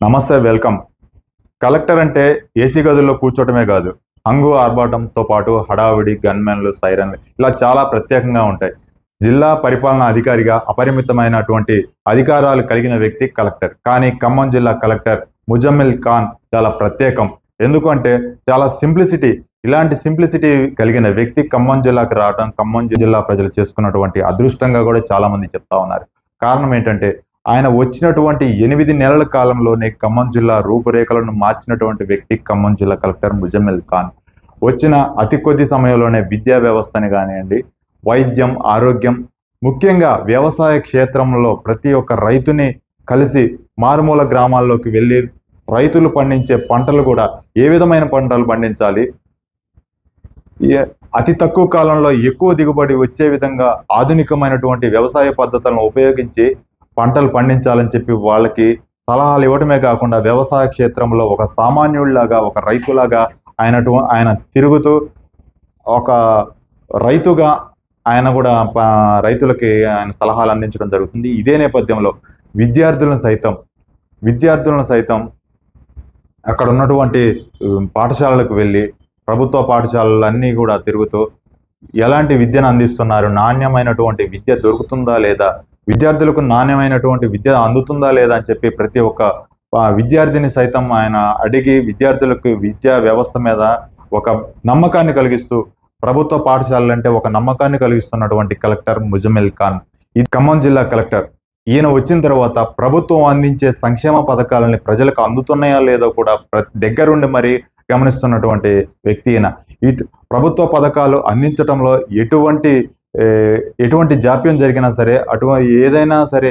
నమస్తే welcome. Collector అంటే AC గదుల్లో కూర్చోవటమే కాదు హంగు ఆర్భాటంతో పాటు హడావిడి గన్మెన్లు సైరన్లు ఇలా చాలా ప్రత్యేకంగా ఉంటాయి. జిల్లా పరిపాలనా అధికారిగా అపరిమితమైనటువంటి అధికారాలు కలిగిన వ్యక్తి కలెక్టర్. కానీ ఖమ్మం జిల్లా కలెక్టర్ ముజమ్మిల్ ఖాన్ చాలా ప్రత్యేకం. ఎందుకంటే చాలా సింప్లిసిటీ ఇలాంటి సింప్లిసిటీ కలిగిన వ్యక్తి ఖమ్మం జిల్లాకు రావడం ఖమ్మం జిల్లా ప్రజలు చేసుకున్నటువంటి అదృష్టంగా కూడా చాలామంది చెప్తా ఉన్నారు. కారణం ఏంటంటే ఆయన వచ్చినటువంటి ఎనిమిది నెలల కాలంలోనే ఖమ్మం జిల్లా రూపురేఖలను మార్చినటువంటి వ్యక్తి ఖమ్మం జిల్లా కలెక్టర్ ముజమ్మిల్ ఖాన్. వచ్చిన అతి కొద్ది సమయంలోనే విద్యా వ్యవస్థని కానివ్వండి వైద్యం ఆరోగ్యం ముఖ్యంగా వ్యవసాయ క్షేత్రంలో ప్రతి ఒక్క రైతుని కలిసి మారుమూల గ్రామాల్లోకి వెళ్ళి రైతులు పండించే పంటలు కూడా ఏ విధమైన పంటలు పండించాలి? ఏ- అతి తక్కువ కాలంలో ఎక్కువ దిగుబడి వచ్చే విధంగా ఆధునికమైనటువంటి వ్యవసాయ పద్ధతులను ఉపయోగించి పంటలు పండించాలని చెప్పి వాళ్ళకి సలహాలు ఇవ్వడమే కాకుండా వ్యవసాయ క్షేత్రంలో ఒక సామాన్యుడిలాగా ఒక రైతులాగా ఆయన ఆయన తిరుగుతూ ఒక రైతుగా ఆయన కూడా రైతులకి ఆయన సలహాలు అందించడం జరుగుతుంది. ఇదే నేపథ్యంలో విద్యార్థులను సైతం విద్యార్థులను సైతం అక్కడ ఉన్నటువంటి పాఠశాలలకు వెళ్ళి ప్రభుత్వ పాఠశాలలన్నీ కూడా తిరుగుతూ ఎలాంటి విద్యను అందిస్తున్నారు? నాణ్యమైనటువంటి విద్య దొరుకుతుందా లేదా? విద్యార్థులకు నాణ్యమైనటువంటి విద్య అందుతుందా లేదా అని చెప్పి ప్రతి ఒక్క విద్యార్థిని సైతం ఆయన అడిగి విద్యార్థులకు విద్యా వ్యవస్థ మీద ఒక నమ్మకాన్ని కలిగిస్తూ ప్రభుత్వ పాఠశాలలు అంటే ఒక నమ్మకాన్ని కలిగిస్తున్నటువంటి కలెక్టర్ ముజమిల్ ఖాన్. ఈ ఖమ్మం జిల్లా కలెక్టర్ ఈయన వచ్చిన తర్వాత ప్రభుత్వం అందించే సంక్షేమ పథకాలని ప్రజలకు అందుతున్నాయా లేదో కూడా దగ్గరుండి మరి గమనిస్తున్నటువంటి వ్యక్తి ఈయన. ఈ ప్రభుత్వ పథకాలు అందించడంలో ఎటువంటి ఎటువంటి జాప్యం జరిగినా సరే అటువంటి ఏదైనా సరే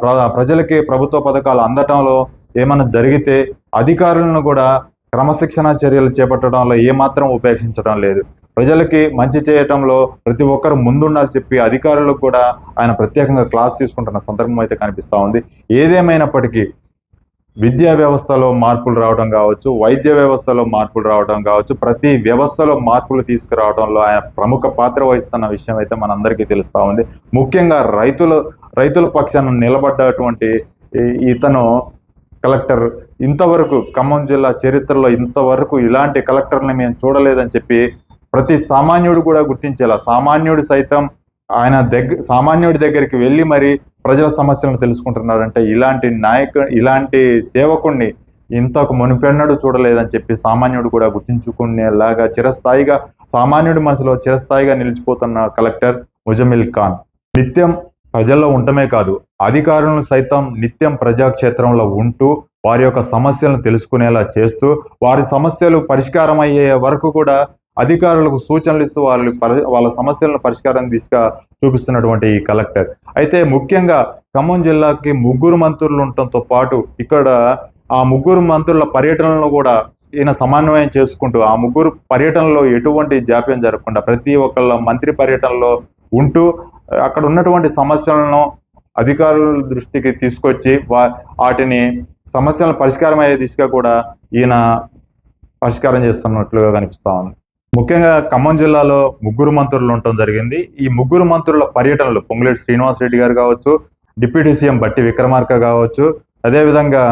ప్ర- ప్రజలకి ప్రభుత్వ పథకాలు అందటంలో ఏమైనా జరిగితే అధికారులను కూడా క్రమశిక్షణ చర్యలు చేపట్టడంలో ఏమాత్రం ఉపేక్షించడం లేదు. ప్రజలకి మంచి చేయటంలో ప్రతి ఒక్కరు ముందుండాలి చెప్పి అధికారులకు కూడా ఆయన ప్రత్యేకంగా క్లాస్ తీసుకుంటున్న సందర్భం అయితే కనిపిస్తూ ఉంది. ఏదేమైనప్పటికీ విద్యా వ్యవస్థలో మార్పులు రావడం కావచ్చు వైద్య వ్యవస్థలో మార్పులు రావడం కావచ్చు ప్రతి వ్యవస్థలో మార్పులు తీసుకురావడంలో ఆయన ప్రముఖ పాత్ర వహిస్తున్న విషయం అయితే మనందరికీ తెలుస్తూ ఉంది. ముఖ్యంగా రైతులు రైతుల పక్షాన నిలబడ్డటువంటి ఇతను కలెక్టర్. ఇంతవరకు ఖమ్మం జిల్లా చరిత్రలో ఇంతవరకు ఇలాంటి కలెక్టర్ని మేము చూడలేదని చెప్పి ప్రతి సామాన్యుడు కూడా గుర్తించేలా. సామాన్యుడు సైతం ఆయన దగ్గర సామాన్యుడి దగ్గరికి వెళ్ళి మరి ప్రజల సమస్యలను తెలుసుకుంటున్నారంటే ఇలాంటి నాయకు ఇలాంటి సేవకుణ్ణి ఇంతకు మునిపెన్నడు చూడలేదని చెప్పి సామాన్యుడు కూడా గుర్తించుకునేలాగా చిరస్థాయిగా సామాన్యుడి మనసులో చిరస్థాయిగా నిలిచిపోతున్న కలెక్టర్ ముజమిల్ ఖాన్. నిత్యం ప్రజల్లో ఉండటమే కాదు అధికారులను సైతం నిత్యం ప్రజాక్షేత్రంలో ఉంటూ వారి యొక్క సమస్యలను తెలుసుకునేలా చేస్తూ వారి సమస్యలు పరిష్కారం అయ్యే వరకు కూడా అధికారులకు సూచనలు ఇస్తూ వాళ్ళ పరి- వాళ్ళ సమస్యలను పరిష్కారం దిశగా చూపిస్తున్నటువంటి ఈ కలెక్టర్. అయితే ముఖ్యంగా ఖమ్మం జిల్లాకి ముగ్గురు మంత్రులు ఉండటంతో పాటు ఇక్కడ ఆ ముగ్గురు మంత్రుల పర్యటనలను కూడా ఈయన సమన్వయం చేసుకుంటూ ఆ ముగ్గురు పర్యటనలో ఎటువంటి జాప్యం జరగకుండా ప్రతి ఒక్కళ్ళ మంత్రి పర్యటనలో ఉంటూ అక్కడ ఉన్నటువంటి సమస్యలను అధికారుల దృష్టికి తీసుకొచ్చి వా వాటిని సమస్యలను పరిష్కారం అయ్యే దిశగా కూడా ఈయన పరిష్కారం చేస్తున్నట్లుగా కనిపిస్తా ఉంది. ముఖ్యంగా ఖమ్మం జిల్లాలో ముగ్గురు మంత్రులు ఉండటం జరిగింది. ఈ ముగ్గురు మంత్రుల పర్యటనలు పొంగులేటి శ్రీనివాస్ రెడ్డి గారు కావచ్చు డిప్యూటీ సీఎం బట్టి విక్రమార్క కావచ్చు అదేవిధంగా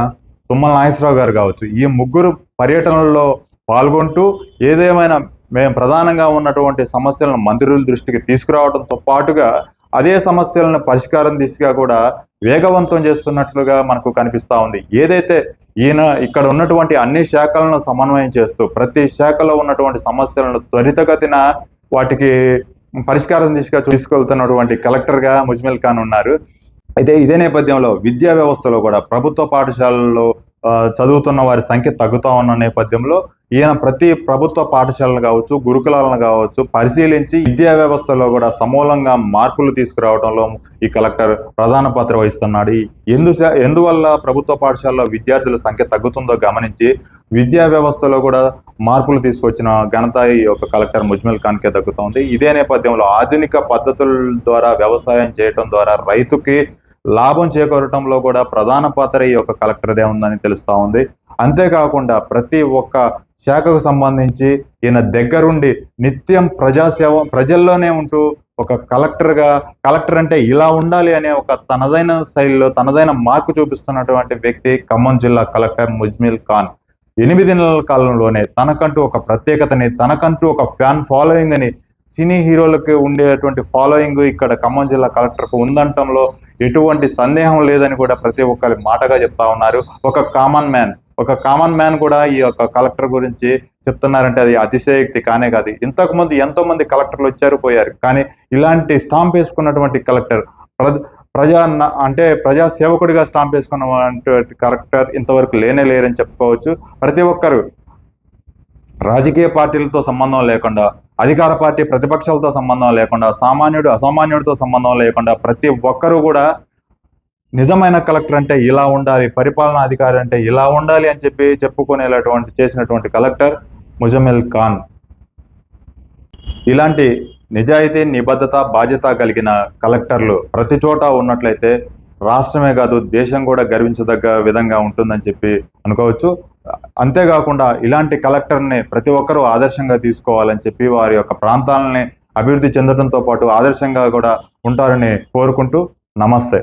తుమ్మల నాగేశ్వరరావు గారు కావచ్చు. ఈ ముగ్గురు పర్యటనల్లో పాల్గొంటూ ఏదేమైనా మేము ప్రధానంగా ఉన్నటువంటి సమస్యలను మంత్రుల దృష్టికి తీసుకురావడంతో పాటుగా అదే సమస్యలను పరిష్కారం దిశగా కూడా వేగవంతం చేస్తున్నట్లుగా మనకు కనిపిస్తూ ఉంది. ఏదైతే ఈయన ఇక్కడ ఉన్నటువంటి అన్ని శాఖలను సమన్వయం చేస్తూ ప్రతి శాఖలో ఉన్నటువంటి సమస్యలను త్వరితగతిన వాటికి పరిష్కారం దిశగా తీసుకెళ్తున్నటువంటి కలెక్టర్గా ముజ్మిల్ ఖాన్ ఉన్నారు. అయితే ఇదే నేపథ్యంలో విద్యా వ్యవస్థలో కూడా ప్రభుత్వ పాఠశాలల్లో చదువుతున్న వారి సంఖ్య తగ్గుతా ఉన్న నేపథ్యంలో ఈయన ప్రతి ప్రభుత్వ పాఠశాలను కావచ్చు గురుకులాలను కావచ్చు పరిశీలించి విద్యా వ్యవస్థలో కూడా సమూలంగా మార్పులు తీసుకురావడంలో ఈ కలెక్టర్ ప్రధాన పాత్ర వహిస్తున్నాడు. ఎందు ఎందువల్ల ప్రభుత్వ పాఠశాలలో విద్యార్థుల సంఖ్య తగ్గుతుందో గమనించి విద్యా వ్యవస్థలో కూడా మార్పులు తీసుకొచ్చిన ఘనత ఈ యొక్క కలెక్టర్ ముజ్మల్ ఖాన్కే దక్కుతుంది. ఇదే నేపథ్యంలో ఆధునిక పద్ధతుల ద్వారా వ్యవసాయం చేయడం ద్వారా రైతుకి లాభం చేకూరటంలో కూడా ప్రధాన పాత్ర ఈ యొక్క కలెక్టర్దే ఉందని తెలుస్తూ ఉంది. అంతేకాకుండా ప్రతి ఒక్క శాఖకు సంబంధించి ఈయన దగ్గరుండి నిత్యం ప్రజాసేవ ప్రజల్లోనే ఉంటూ ఒక కలెక్టర్గా కలెక్టర్ అంటే ఇలా ఉండాలి అనే ఒక తనదైన శైలిలో తనదైన మార్కు చూపిస్తున్నటువంటి వ్యక్తి ఖమ్మం జిల్లా కలెక్టర్ ముజ్మిల్ ఖాన్. ఎనిమిది నెలల కాలంలోనే తనకంటూ ఒక ప్రత్యేకతని తనకంటూ ఒక ఫ్యాన్ ఫాలోయింగ్ అని సినీ హీరోలకు ఉండేటువంటి ఫాలోయింగ్ ఇక్కడ ఖమ్మం జిల్లా కలెక్టర్కు ఉందంటంలో ఎటువంటి సందేహం లేదని కూడా ప్రతి ఒక్కరి మాటగా చెప్తా ఉన్నారు. ఒక కామన్ మ్యాన్ ఒక కామన్ మ్యాన్ కూడా ఈ యొక్క కలెక్టర్ గురించి చెప్తున్నారంటే అది అతిశయోక్తి కానే కాదు. ఇంతకుముందు ఎంతో మంది కలెక్టర్లు వచ్చారు పోయారు. కానీ ఇలాంటి స్టాంప్ వేసుకున్నటువంటి కలెక్టర్ ప్ర- ప్రజా అంటే ప్రజా సేవకుడిగా స్టాంప్ వేసుకున్నటువంటి కలెక్టర్ ఇంతవరకు లేనే లేరని చెప్పుకోవచ్చు. ప్రతి ఒక్కరు రాజకీయ పార్టీలతో సంబంధం లేకుండా అధికార పార్టీ ప్రతిపక్షాలతో సంబంధం లేకుండా సామాన్యుడు అసామాన్యుడితో సంబంధం లేకుండా ప్రతి ఒక్కరూ కూడా నిజమైన కలెక్టర్ అంటే ఇలా ఉండాలి పరిపాలనా అధికారి అంటే ఇలా ఉండాలి అని చెప్పి చెప్పుకునేటటువంటి చేసినటువంటి కలెక్టర్ ముజమిల్ ఖాన్. ఇలాంటి నిజాయితీ నిబద్ధత బాధ్యత కలిగిన కలెక్టర్లు ప్రతి చోట ఉన్నట్లయితే రాష్ట్రమే కాదు దేశం కూడా గర్వించదగ్గ విధంగా ఉంటుందని చెప్పి అనుకోవచ్చు. అంతేకాకుండా ఇలాంటి కలెక్టర్ని ప్రతి ఒక్కరూ ఆదర్శంగా తీసుకోవాలని చెప్పి వారి యొక్క ప్రాంతాలని అభివృద్ధి చెందడంతో పాటు ఆదర్శంగా కూడా ఉంటారని కోరుకుంటూ నమస్తే.